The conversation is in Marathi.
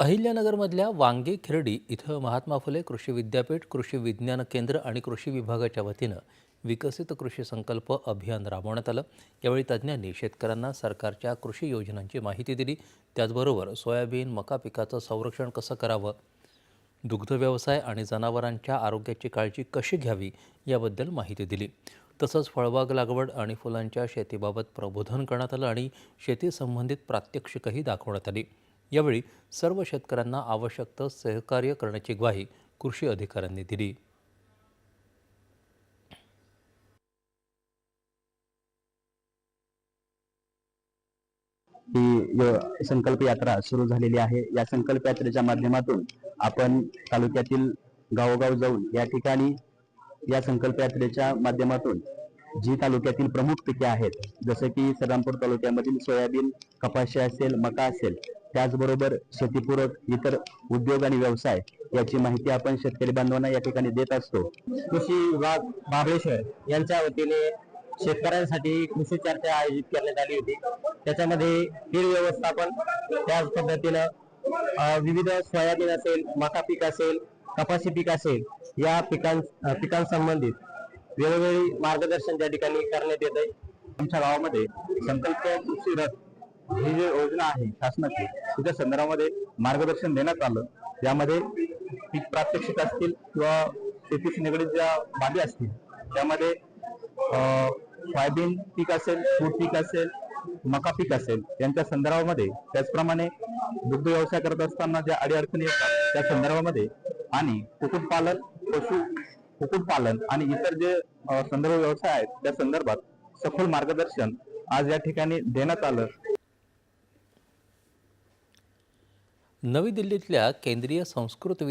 अहिल्यानगरमधल्या वांगे खिरडी इथं महात्मा फुले कृषी विद्यापीठ कृषी विज्ञान केंद्र आणि कृषी विभागाच्या वतीनं विकसित कृषी संकल्प अभियान राबवण्यात आलं. यावेळी तज्ज्ञांनी शेतकऱ्यांना सरकारच्या कृषी योजनांची माहिती दिली. त्याचबरोबर सोयाबीन मका पिकाचं संरक्षण कसं करावं दुग्ध व्यवसाय आणि जनावरांच्या आरोग्याची काळजी कशी घ्यावी याबद्दल माहिती दिली. तसंच फळबाग लागवड आणि फुलांच्या शेतीबाबत प्रबोधन करण्यात आलं आणि शेतीसंबंधित प्रात्यक्षिकही दाखवण्यात आली. यावेळी सर्व शेतकऱ्यांना आवश्यक ते सहकार्य करण्याची ग्वाही कृषी अधिकाऱ्यांनी दिली. ही संकल्प यात्रा सुरू झालेली आहे या संकल्प यात्रेच्या माध्यमातून आपण तालुक्यातील गावोगाव जाऊन या ठिकाणी या संकल्प यात्रेच्या माध्यमातून जी तालुक्यातील प्रमुख पिके आहेत जसं की श्रीरामपूर तालुक्यामधील सोयाबीन कपाशी असेल मका असेल त्याचबरोबर शेतीपूरक इतर उद्योग आणि व्यवसाय याची माहिती आपण शेतकरी बांधवांना या ठिकाणी देत असतो. कृषी विभाग महाबळेश्वर यांच्या वतीने शेतकऱ्यांसाठी कृषी चर्चा आयोजित करण्यात आली होती. त्याच्यामध्ये कीड व्यवस्थापन त्याच पद्धतीनं अं, विविध सोयाबीन असेल मका पीक असेल कपाशी पीक असेल या पिकां पिकांसंबंधित वेळोवेळी मार्गदर्शन त्या ठिकाणी करण्यात येत आहे आमच्या गावामध्ये संकल्प कृषी रथ ही जी योजना आहे शासनाची तिच्या संदर्भामध्ये मार्गदर्शन देण्यात आलं. यामध्ये पीक प्रात्यक्षिक असतील किंवा शेतीशी निगडीत ज्या बाबी असतील त्यामध्ये सोयाबीन पीक असेल तूर पीक असेल मका पीक असेल यांच्या संदर्भामध्ये त्याचप्रमाणे दुग्ध व्यवसाय करत असताना ज्या अडीअडचणी येतात त्या संदर्भामध्ये आणि कुक्कुटपालन पशु कुक्कुटपालन आणि इतर जे संदर्भ व्यवसाय आहेत त्या संदर्भात सखोल मार्गदर्शन आज या ठिकाणी देण्यात आलं. नवी दिल्लीतल्या केंद्रीय संस्कृत